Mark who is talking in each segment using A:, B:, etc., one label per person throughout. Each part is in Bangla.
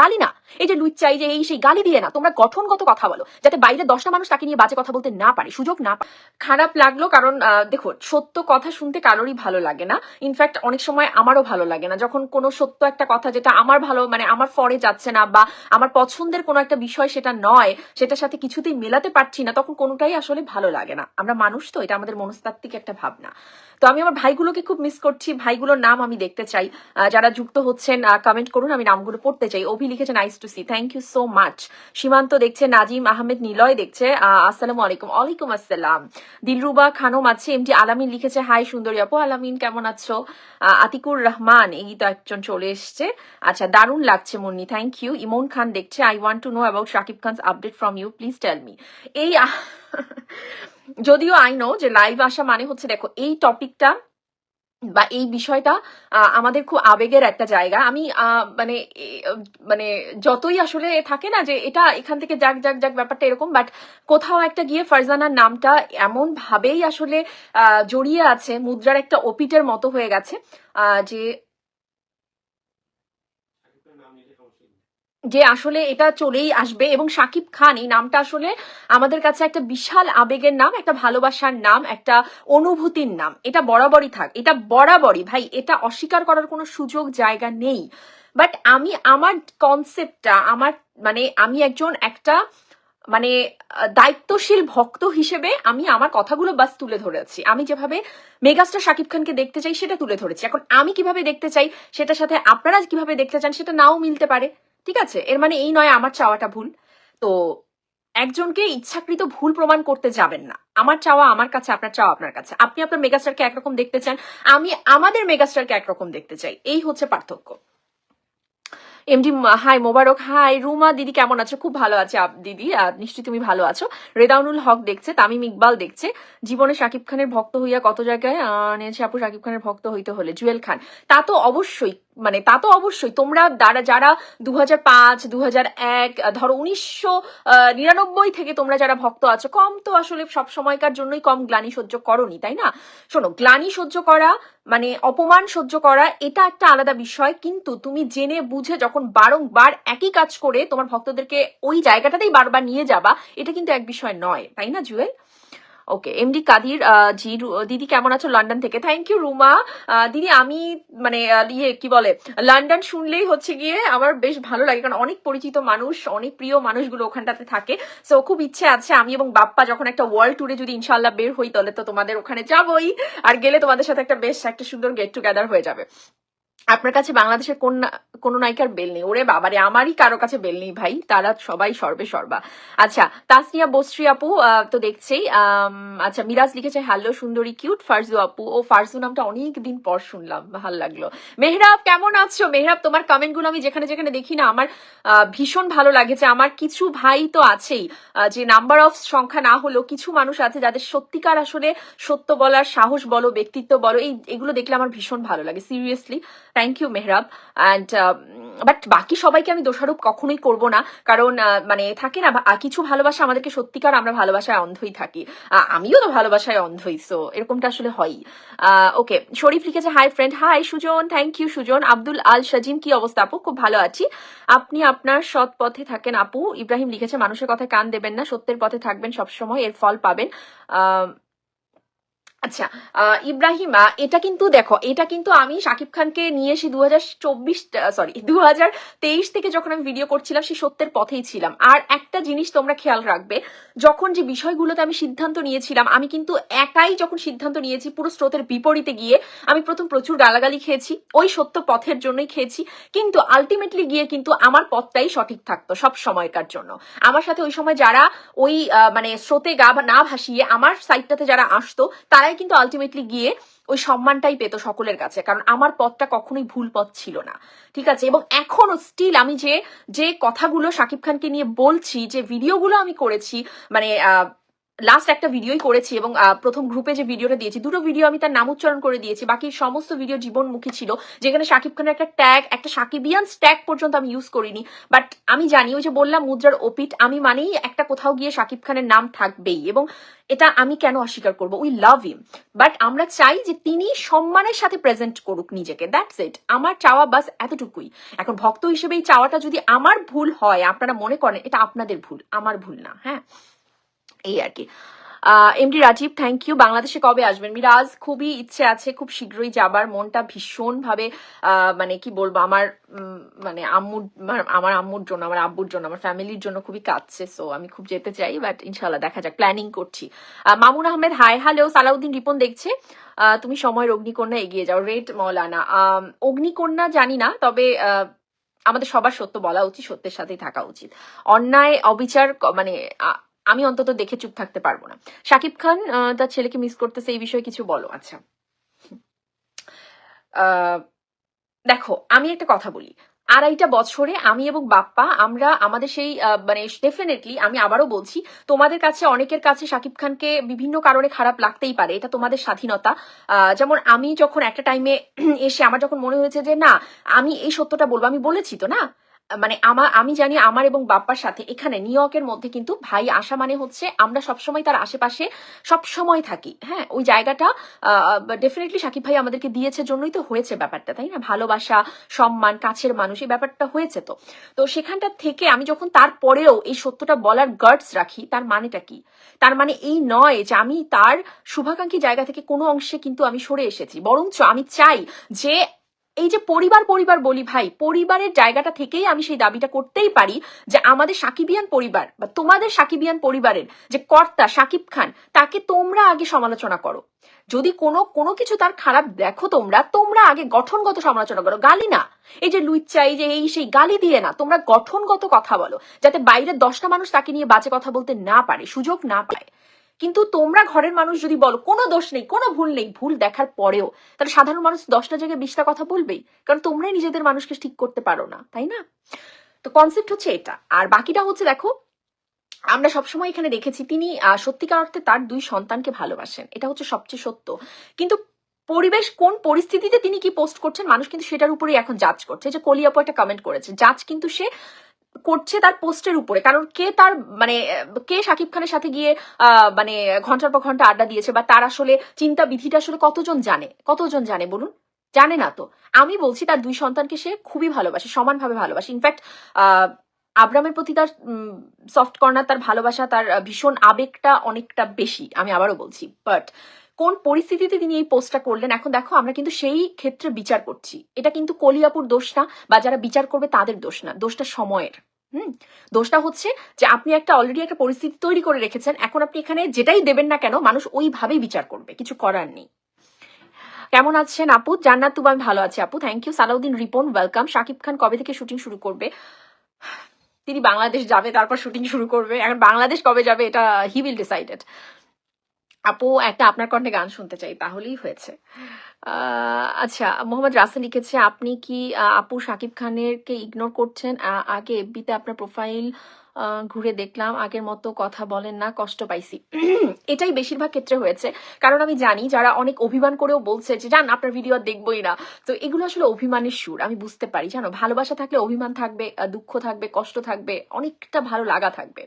A: গালি না। এই যে লুচ্চাই যে এই সেই গালি দিয়ে না, তোমরা গঠনগত কথা বলো, যাতে বাইরে দশটা মানুষ তাকে নিয়ে বাজে কথা বলতে না পারে, সুযোগ না খারাপ লাগল কারণ দেখো, সত্য কথা শুনতে কারোরই ভালো লাগে না। ইনফ্যাক্ট অনেক সময় আমারও ভালো লাগে না। যখন কোনো সত্য একটা কথা যেটা আমার ভালো মানে আমার ফরে যাচ্ছে না বা আমার পছন্দের কোনো একটা বিষয় সেটা নয়, সেটার সাথে কিছুতেই মেলাতে পারছি না, তখন কোনোটাই আসলে ভালো লাগে না। আমরা মানুষ তো, এটা আমাদের মনস্তাত্ত্বিক একটা ভাবনা। তো আমি আমার ভাইগুলোকে খুব মিস করছি। ভাইগুলোর নাম আমি দেখতে চাই। যারা যুক্ত হচ্ছেন কমেন্ট করুন, আমি নামগুলো পড়তে চাই। অভি লিখেছে nice to see thank you so much Simanta দেখছে, নাজিম আহমেদ নিলয় দেখছে আসসালামু আলাইকুম। ওয়ালাইকুম আসসালাম। দিলরুবা খানম আছে এমটি আলামিন লিখেছে হাই সুন্দরী আপু, আলামিন কেমন আছো? আতিকুর রহমান, এই তো একজন চলে এসছে। আচ্ছা দারুণ লাগছে মুন্নি থ্যাংক ইউ ইমন খান দেখছে I want to know about Shakib Khan's update from you please tell me এই যদিও আই নো যে লাইভ আসা মানে হচ্ছে দেখো, এই টপিকটা বা এই বিষয়টা আমাদের খুব আবেগের একটা জায়গা। আমি মানে মানে যতই আসলে থাকে না যে এটা এখান থেকে যাক যাক যাক ব্যাপারটা এরকম বাট কোথাও একটা গিয়ে ফারজানার নামটা এমন ভাবেই আসলে জড়িয়ে আছে, মুদ্রার একটা অপিটের মতো হয়ে গেছে যে যে আসলে এটা চলেই আসবে এবং শাকিব খান, এই নামটা আসলে আমাদের কাছে একটা বিশাল আবেগের নাম, একটা ভালোবাসার নাম, একটা অনুভূতির নাম। এটা বরাবরই থাক, এটা বরাবরই, ভাই, এটা অস্বীকার করার কোনো সুযোগ, জায়গা নেই। বাট আমি, আমার কনসেপ্টটা আমার মানে আমি একজন একটা মানে দায়িত্বশীল ভক্ত হিসেবে আমি আমার কথাগুলো বাস তুলে ধরেছি। আমি যেভাবে মেগাস্টার শাকিব খানকে দেখতে চাই, সেটা তুলে ধরেছি। এখন আমি কীভাবে দেখতে চাই, সেটার সাথে আপনারা কীভাবে দেখতে চান, সেটা নাও মিলতে পারে। ঠিক আছে? এর মানে এই নয় আমার চাওয়াটা ভুল। তো একজনকে ইচ্ছাকৃত ভুল প্রমাণ করতে যাবেন না। আমার চাওয়া আমার কাছে, আপনার চাওয়া আপনার কাছে। আপনি আপনার মেগাস্টারকে একরকম দেখতে চান, আমি আমাদের মেগাস্টারকে একরকম দেখতে চাই। এই হচ্ছে পার্থক্য। MD hi, Mobarak. Hi, Ruma, দিদি কেমন আছো? খুব ভালো আছে। দিদি নিশ্চয়ই তুমি ভালো আছো। রেদাউনুল হক দেখছে, তামিম ইকবাল দেখছে। জীবনে শাকিব খানের ভক্ত হইয়া কত জায়গায় নিয়েছে আপু? শাকিব খানের ভক্ত হইতে হলে। জুয়েল খান। তা তো অবশ্যই। মানে তা তো অবশ্যই। তোমরা যারা যারা দু হাজার পাঁচ দু হাজার এক, ধরো উনিশশো নিরানব্বই থেকে তোমরা যারা ভক্ত আছো, কম তো আসলে সব সময়কার জন্যই কম গ্লানি সহ্য করনি, তাই না? শোনো, গ্লানি সহ্য করা মানে অপমান সহ্য করা, এটা একটা আলাদা বিষয়। কিন্তু তুমি জেনে বুঝে যখন বারংবার একই কাজ করে তোমার ভক্তদেরকে ওই জায়গাটাতেই বারবার নিয়ে যাবা, এটা কিন্তু এক বিষয় নয়, তাই না, জুয়েল? ওকে এমডি কাদির জি দিদি কেমন আছো? লন্ডন থেকে। Thank you Ruma. দিদি, আমি মানে ইয়ে কি বলে, লন্ডন শুনলেই হচ্ছে গিয়ে আমার বেশ ভালো লাগে, কারণ অনেক পরিচিত মানুষ, অনেক প্রিয় মানুষগুলো ওখানটাতে থাকে। সো খুব ইচ্ছে আছে, আমি এবং বাপ্পা যখন একটা ওয়ার্ল্ড ট্যুরে যদি ইনশাল্লাহ বের হই, তাহলে তো তোমাদের ওখানে যাবই। আর গেলে তোমাদের সাথে একটা বেশ একটা সুন্দর গেট টুগেদার হয়ে যাবে। আপনার কাছে বাংলাদেশের কোন কোনো নায়িকার বেল নেই। ওরে বাবারে, আমারই কারও কাছে বেল নেই ভাই। তারা সবাই সর্বে সর্বা। আচ্ছা তাসনিয়া বস্ত্রী আপু তো দেখছেই আচ্ছা মিরাজ লিখেছে হ্যালো সুন্দরী কিউট ফারজু আপু। ও ফারজু নামটা অনেক দিন পর শুনলাম, ভালো লাগল। মেহরাব, কেমন আছো? মেহরাব, তোমার কমেন্টগুলো আমি যেখানে যেখানে দেখি না, আমার ভীষণ ভালো লাগে যে আমার কিছু ভাই তো আছেই যে নাম্বার অফ সংখ্যা না হলেও কিছু মানুষ আছে যাদের সত্যিকার আসলে সত্য বলার সাহস বলো, ব্যক্তিত্ব বলো, এই, এগুলো দেখলে আমার ভীষণ ভালো লাগে seriously thank you Mehrab. And but বাকি সবাইকে আমি দোষারোপ কখনোই করব না। কারণ মানে থাকে না কিছু ভালোবাসা আমাদেরকে সত্যিকার আমরা ভালোবাসায় অন্ধই থাকি। আমিও তো ভালোবাসায় অন্ধই সো এরকমটা আসলে হয়ই। ওকে শরীফ লিখেছে hi friend hi Sujon thank you Sujon. Abdul Al Sajim, কি অবস্থা আপু? খুব ভালো আছি। আপনি আপনার সৎ পথে থাকেন আপু। ইব্রাহিম লিখেছে, মানুষের কথায় কান দেবেন না, সত্যের পথে থাকবেন সবসময়, এর ফল পাবেন। আচ্ছা ইব্রাহিম, এটা কিন্তু দেখো, এটা কিন্তু আমি শাকিব খানকে নিয়ে এসে দু হাজার চব্বিশ সরি দু থেকে যখন আমি ভিডিও করছিলাম, সে সত্যের পথেই ছিলাম। আর একটা জিনিস তোমরা খেয়াল রাখবে, যখন যে বিষয়গুলোতে আমি সিদ্ধান্ত নিয়েছিলাম, আমি কিন্তু একাই যখন সিদ্ধান্ত নিয়েছি, পুরো স্রোতের বিপরীতে গিয়ে, আমি প্রথম প্রচুর গালাগালি খেয়েছি, ওই সত্য পথের জন্যই খেয়েছি, কিন্তু আলটিমেটলি গিয়ে কিন্তু আমার পথটাই সঠিক থাকতো সব সময়কার জন্য। আমার সাথে ওই সময় যারা ওই মানে স্রোতে গা না ভাসিয়ে আমার সাইডটাতে যারা আসতো, তারাই কিন্তু আলটিমেটলি গিয়ে ওই সম্মানটাই পেত সকলের কাছে। কারণ আমার পথটা কখনোই ভুল পথ ছিল না। ঠিক আছে? এবং এখনও স্টিল আমি যে যে কথাগুলো সাকিব খানকে নিয়ে বলছি, যে ভিডিওগুলো আমি করেছি মানে লাস্ট একটা ভিডিওই করেছি এবং প্রথম গ্রুপে যে ভিডিওটা দিয়েছি, দুটো ভিডিও আমি তার নাম উচ্চারণ করে দিয়েছি। বাকি সমস্ত ভিডিও জীবনমুখী ছিল, যেখানে শাকিব খানের একটা ট্যাগ একটা সাকিবিয়ান ট্যাগ পর্যন্ত আমি ইউজ করিনি। বাট আমি জানি, ওই যে বললাম, মুদ্রার ওপিট আমি মানেই একটা কোথাও গিয়ে শাকিব খানের নাম থাকবেই এবং এটা আমি কেন অস্বীকার করব? উই লাভ হিম বাট আমরা চাই যে তিনি সম্মানের সাথে প্রেজেন্ট করুক নিজেকে। দ্যাটস ইট আমার চাওয়া বাস এতটুকুই। এখন ভক্ত হিসেবে এই চাওয়াটা যদি আমার ভুল হয়, আপনারা মনে করেন, এটা আপনাদের ভুল, আমার ভুল না হ্যাঁ? এই আর কি। এমডি রাজীব থ্যাংক ইউ বাংলাদেশে কবে আসবেন? মিরাজ, খুবই ইচ্ছে আছে, খুব শীঘ্রই যাবার। মনটা ভীষণ ভাবে মানে কি বলব, আমার মানে আম্মুর, আমার- আম্মুর জন্য, আমার আব্বুর জন্য, আমার ফ্যামিলির জন্য খুবই কাঁদছে সো আমি খুব যেতে চাই বাট ইনশাল্লাহ দেখা যাক প্ল্যানিং করছি। মামুন আহমেদ হাই হ্যালো সালাউদ্দিন রিপন দেখছে। তুমি সময়ের অগ্নিকন্যা এগিয়ে যাও। রেড মৌলানা অগ্নিকন্যা জানি না, তবে আমাদের সবার সত্য বলা উচিত, সত্যের সাথেই থাকা উচিত। অন্যায়, অবিচার মানে আমি অন্তত দেখে চুপ থাকতে পারব না। শাকিব খান তার ছেলেকে মিস করতেছে, এই বিষয়ে কিছু বলো আচ্ছা। দেখো, আমি একটা কথা বলি। আড়াইটা বছরে আমি এবং বাপ্পা, আমরা আমাদের সেই মানে ডেফিনেটলি আমি আবারও বলছি, তোমাদের কাছে, অনেকের কাছে শাকিব খানকে বিভিন্ন কারণে খারাপ লাগতেই পারে। এটা তোমাদের স্বাধীনতা। যেমন আমি যখন একটা টাইমে এসে আমার যখন মনে হয়েছে যে, না, আমি এই সত্যটা বলব, আমি বলেছি তো, না? মানে আমার আমি জানি আমার এবং বাপ্পার সাথে এখানে নিউ ইয়র্কের মধ্যে কিন্তু ভাই আসা মানে হচ্ছে আমরা সবসময় তার আশেপাশে সবসময় থাকি। হ্যাঁ ওই জায়গাটা ডেফিনেটলি সাকিব ভাই আমাদেরকে দিয়েছে জন্যই তো হয়েছে ব্যাপারটা, তাই না? ভালোবাসা, সম্মান, কাছের মানুষ, এই ব্যাপারটা হয়েছে তো। তো সেখানটা থেকে আমি যখন তারপরেও এই সত্যটা বলার গার্ডস রাখি, তার মানেটা কি? তার মানে এই নয় যে আমি তার শুভাকাঙ্ক্ষী জায়গা থেকে কোনো অংশে কিন্তু আমি সরে এসেছি। বরঞ্চ আমি চাই যে এই যে পরিবার পরিবার বলি ভাই, পরিবারের জায়গাটা থেকেই আমি সেই দাবিটা করতেই পারি যে আমাদের সাকিবিয়ান পরিবার বা তোমাদের সাকিবিয়ান পরিবারের যে কর্তা সাকিব খান, তাকে তোমরা আগে সমালোচনা করো। যদি কোনো কোনো কিছু তার খারাপ দেখো তোমরা তোমরা আগে গঠনগত সমালোচনা করো। গালি না। এই যে লুচ্চা, এই যে এই সেই গালি দিয়ে না, তোমরা গঠনগত কথা বলো। যাতে বাইরের দশটা মানুষ তাকে নিয়ে বাজে কথা বলতে না পারে, সুযোগ না পায়। কিন্তু তোমরা ঘরের মানুষ যদি বলো, কোনো দোষ নেই, কোনো ভুল নেই, ভুল দেখার পরেও, তাহলে সাধারণ মানুষ দশটা জায়গায় বিশটা কথা বলবেই, কারণ তোমরাই নিজেদের মানুষকে ঠিক করতে পারো না, তাই না? তো কনসেপ্ট হচ্ছে এটা, আর বাকিটা হচ্ছে দেখো, আমরা সবসময় এখানে দেখেছি তিনি সত্যিকার অর্থে তার দুই সন্তানকে ভালোবাসেন, এটা হচ্ছে সবচেয়ে সত্য। কিন্তু পরিবেশ কোন পরিস্থিতিতে তিনি কি পোস্ট করছেন, মানুষ কিন্তু সেটার উপরেই এখন জাজ করছে যে কলিয়াপু একটা কমেন্ট করেছে জাজ কিন্তু সে করছে তার পোস্টের উপরে। কারণ কে তার মানে কে শাকিব খানের সাথে গিয়ে মানে ঘণ্টার পর ঘণ্টা আড্ডা দিয়েছে বা তার আসলে চিন্তা বিধিটা আসলে কতজন জানে? কতজন জানে বলুন? জানে না তো। আমি বলছি তার দুই সন্তানকে সে খুবই ভালোবাসে, সমানভাবে ভালোবাসে। ইনফ্যাক্ট আব্রামের প্রতি তার সফট কর্নার তার ভালোবাসা, তার ভীষণ আবেগটা অনেকটা বেশি, আমি আবারও বলছি। বাট কোন পরিস্থিতিতে তিনি এই পোস্টটা করলেন, এখন দেখো আমরা কিন্তু সেই ক্ষেত্রে বিচার করছি। এটা কিন্তু কলিয়াপুর দোষ না, বা যারা বিচার করবে তাদের দোষ না, দোষটা সময়ের। হুম? দোষটা হচ্ছে যে আপনি একটা অলরেডি একটা পরিস্থিতি তৈরি করে রেখেছেন, এখন আপনি এখানে যেটাই দেবেন না কেন, মানুষ ওইভাবেই বিচার করবে, কিছু করার নেই। কেমন আছেন আপু? জান্নাত তুবা আমি ভালো আছি আপু thank you Salauddin Ripon welcome Shakib Khan কবে থেকে শুটিং শুরু করবে? তিনি বাংলাদেশ যাবে, তারপর শুটিং শুরু করবে। এখন বাংলাদেশ কবে যাবে, এটা হি উইল ডিসাইডেড আপু একটা আপনার কণ্ঠে গান শুনতে চাই তাহলেই হয়েছে। আচ্ছা মোহাম্মদ রাসেল লিখেছে, আপনি কি আপু সাকিব খানের কে ইগনোর করছেন আগে এফবিতে আপনার প্রোফাইল ঘুরে দেখলাম, আগের মতো কথা বলেন না, কষ্ট পাইছি। এটাই বেশিরভাগ ক্ষেত্রে হয়েছে। কারণ আমি জানি যারা অনেক অভিমান করেও বলছে যে, জান, আপনার ভিডিও দেখবোই না। তো এগুলো আসলে অভিমানের সুর, আমি বুঝতে পারি। জানো, ভালোবাসা থাকলে অভিমান থাকবে দুঃখ থাকবে, কষ্ট থাকবে, অনেকটা ভালো লাগা থাকবে।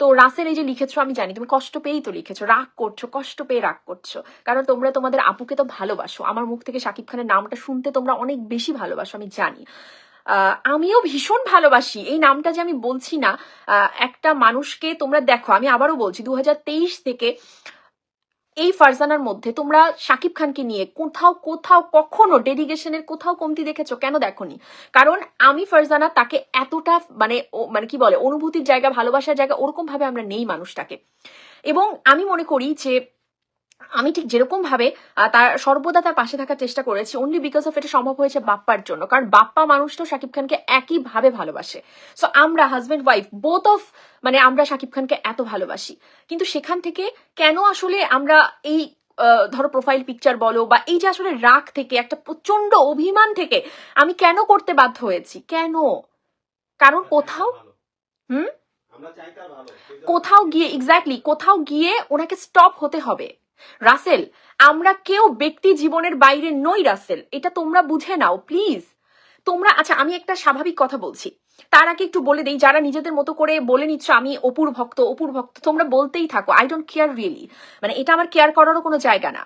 A: তো রাসেল এই যে লিখেছো, আমি জানি, তুমি কষ্ট পেয়েই তো লিখেছো, রাগ করছ, কষ্ট পেয়ে রাগ করছ। কারণ তোমরা তোমাদের আপুকে তো ভালোবাসো আমার মুখ থেকে শাকিব খানের নামটা শুনতে তোমরা অনেক বেশি ভালোবাসো, আমি জানি। আমিও ভীষণ ভালোবাসি। এই নামটা যে আমি বলছি না একটা মানুষকে তোমরা দেখো, আমি আবারও বলছি দু হাজার তেইশ থেকে এই ফারজানার মধ্যে তোমরা শাকিব খানকে নিয়ে কোথাও কোথাও, কখনো ডেডিকেশনের কোথাও কমতি দেখেছ? কেন দেখোনি? কারণ আমি ফারজানা তাকে এতটা মানে মানে কি বলে, অনুভূতির জায়গা, ভালোবাসার জায়গা ওরকম ভাবে আমরা নেই মানুষটাকে। এবং আমি মনে করি যে আমি ঠিক যেরকম ভাবে তার সর্বদা তার পাশে থাকার চেষ্টা করেছি অনলি বিকজ অফ এটা সম্ভব হয়েছে বাপ্পার জন্য। কারণ বাপ্পা মানুষটাও শাকিব খানকে একই ভাবে ভালোবাসে। সো আমরা হাজবেন্ড ওয়াইফ বোথ অফ মানে আমরা শাকিব খানকে এত ভালোবাসি। কিন্তু সেখান থেকে কেন আসলে আমরা এই ধরো প্রোফাইল পিকচার বলো বা এই যে আসলে রাগ থেকে একটা প্রচণ্ড অভিমান থেকে আমি কেন করতে বাধ্য হয়েছি? কেন? কারণ কোথাও হুম? কোথাও গিয়ে এক্স্যাক্টলি কোথাও গিয়ে ওনাকে স্টপ হতে হবে। রাসেল, আমরা কেউ ব্যক্তি জীবনের বাইরে নই রাসেল। এটা তোমরা বুঝে নাও, প্লিজ। তোমরা আচ্ছা আমি একটা স্বাভাবিক কথা বলছি। তার আগে একটু বলে দেই, যারা নিজেদের মতো করে বলে নিচ্ছ, আমি অপুর ভক্ত অপুর ভক্ত, তোমরা বলতেই থাকো। আই ডোন্ট কেয়ার রিয়েলি মানে এটা আমার কেয়ার করারও কোনো জায়গা না।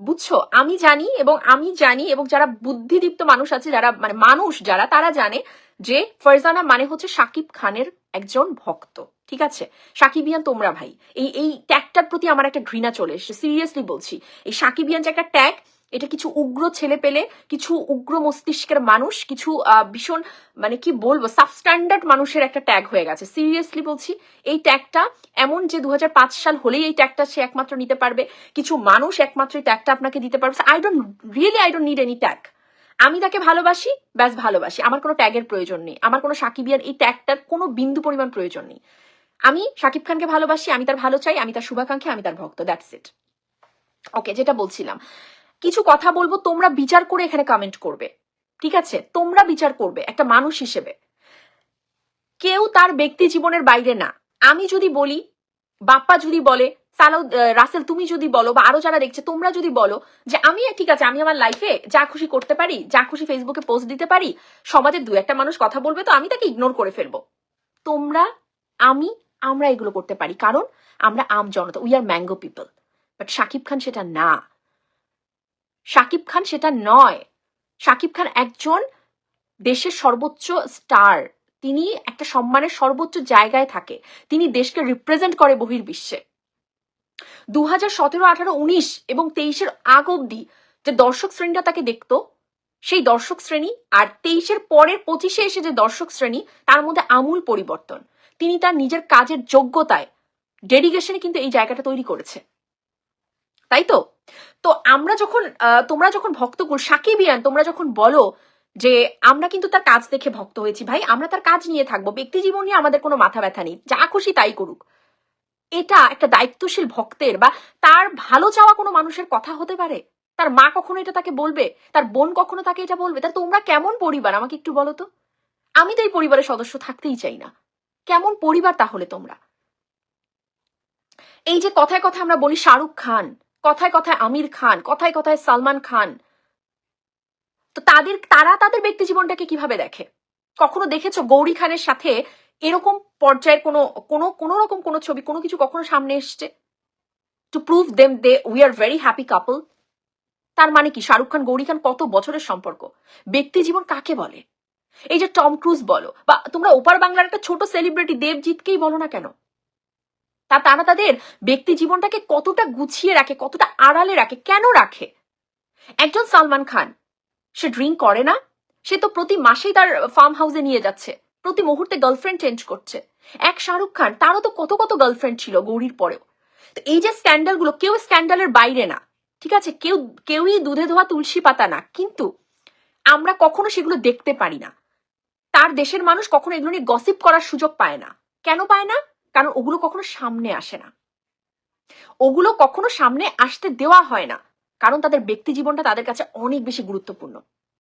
A: বুঝছ? আমি জানি এবং আমি জানি, এবং যারা বুদ্ধিদীপ্ত মানুষ আছে, যারা মানে মানুষ যারা, তারা জানে যে ফারজানা মানে হচ্ছে সাকিব খানের একজন ভক্ত, ঠিক আছে? সাকিবিয়ান তোমরা ভাই, এই এই ট্যাগটার প্রতি আমার একটা ঘৃণা চলে এসেছে সিরিয়াসলি বলছি। এই সাকিবিয়ান যে একটা ট্যাগ এটা কিছু উগ্র ছেলে পেলে, কিছু উগ্র মস্তিষ্কের মানুষ, কিছু ভীষণ মানে কি বলব সাবস্ট্যান্ডার্ড মানুষের একটা ট্যাগ হয়ে গেছে সিরিয়াসলি বলছি। এই ট্যাগটা এমন যে দু হাজার পাঁচ সাল হলেই এই ট্যাগটা সে একমাত্র নিতে পারবে, কিছু মানুষ একমাত্র এই ট্যাগটা আপনাকে দিতে পারবে I don't really I don't need any tag আমি তাকে ভালোবাসি, ব্যাস ভালোবাসি। আমার কোনো ট্যাগের প্রয়োজন নেই। আমার কোনো সাকিবিয়ার এই ট্যাগটার কোনো বিন্দু পরিমাণ প্রয়োজন নেই। আমি সাকিব খানকে ভালোবাসি, আমি তার ভালো চাই, আমি তার শুভাকাঙ্ক্ষী আমি তার ভক্ত দ্যাটস ইট ওকে যেটা বলছিলাম। কিছু কথা বলব, তোমরা বিচার করে এখানে কমেন্ট করবে। ঠিক আছে? তোমরা বিচার করবে, একটা মানুষ হিসেবে। কেউ তার ব্যক্তি জীবনের বাইরে না। আমি যদি বলি, বাপ্পা যদি বলে সালাউ রাসেল, তুমি যদি বলো, বা আরও যারা দেখছে, তোমরা যদি বলো যে আমি ঠিক আছে, আমি আমার লাইফে যা খুশি করতে পারি, যা খুশি ফেসবুকে পোস্ট দিতে পারি, সমাজের দু একটা মানুষ কথা বলবে, তো আমি তাকে ইগনোর করে ফেলব। তোমরা, আমি, আমরা এগুলো করতে পারি, কারণ আমরা আম জনতা we are mango people but Shakib Khan সেটা না। শাকিব খান সেটা নয়। শাকিব খান একজন দেশের সর্বোচ্চ স্টার তিনি একটা সম্মানের সর্বোচ্চ জায়গায় থাকে। তিনি দেশকে রিপ্রেজেন্ট করে বহির্বিশ্বে। দু হাজার সতেরো আঠারো উনিশ এবং তেইশের আগ অব্দি যে দর্শক শ্রেণীরা তাকে দেখতো, সেই দর্শক শ্রেণি আর তেইশের পরের পঁচিশে এসে যে দর্শক শ্রেণি, তার মধ্যে আমূল পরিবর্তন। তিনি তার নিজের কাজের যোগ্যতায় ডেডিকেশনে কিন্তু এই জায়গাটা তৈরি করেছে। তাই তো? তো আমরা যখন তোমরা যখন ভক্তকুল সাকিবিয়ান তোমরা যখন বলো যে আমরা কিন্তু তার কাজ দেখে ভক্ত হয়েছি, ভাই, আমরা তার কাজ নিয়ে থাকব, ব্যক্তি জীবন নিয়ে আমাদের কোনো মাথা ব্যথা নেই, যা খুশি তাই করুক। এটা একটা দায়িত্বশীল ভক্তের বা তার ভালো চাওয়া কোনো মানুষের কথা হতে পারে? তার মা কখনো এটা তাকে বলবে? তার বোন কখনো তাকে এটা বলবে? তা তোমরা কেমন পরিবার? আমাকে একটু বলো তো। আমি তো এই পরিবারের সদস্য থাকতেই চাই না। কেমন পরিবার তাহলে তোমরা? এই যে কথায় কথায় আমরা বলি শাহরুখ খান, কথায় কথায় আমির খান, কথায় কথায় সালমান খান, তো তাদের, তারা তাদের ব্যক্তি জীবনটাকে কীভাবে দেখে? কখনো দেখেছ গৌরী খানের সাথে এরকম পর্যায়ের কোনো কোনো কোনো রকম কোনো ছবি, কোনো কিছু কখনো সামনে এসছে? To prove them they we are very happy couple তার মানে কি? শাহরুখ খান, গৌরী খান কত বছরের সম্পর্ক? ব্যক্তি জীবন কাকে বলে? এই যে টম ক্রুজ বলো, বা তোমরা ওপার বাংলার একটা ছোট সেলিব্রিটি দেবজিৎকেই বলো না কেন? তা তারা তাদের ব্যক্তি জীবনটাকে কতটা গুছিয়ে রাখে, কতটা আড়ালে রাখে, কেন রাখে? একজন সালমান খান, সে ড্রিঙ্ক করে না, সে তো প্রতি মাসেই তার ফার্ম হাউসে নিয়ে যাচ্ছে। প্রতি মুহূর্তে গার্লফ্রেন্ড চেঞ্জ করছে। এক শাহরুখ খান, তারও তো কত কত গার্লফ্রেন্ড ছিল গৌরীর পরেও। তো এই যে স্ক্যান্ডালগুলো, কেউ স্ক্যান্ডালের বাইরে না, ঠিক আছে? কেউ, কেউই দুধে ধোয়া তুলসী পাতা না, কিন্তু আমরা কখনো সেগুলো দেখতে পারি না। তার দেশের মানুষ কখনো এগুলো নিয়ে গসিপ করার সুযোগ পায় না। কেন পায় না? কারণ ওগুলো কখনো সামনে আসে না। ওগুলো কখনো সামনে আসতে দেওয়া হয় না। কারণ তাদের ব্যক্তি জীবনটা তাদের কাছে অনেক বেশি গুরুত্বপূর্ণ।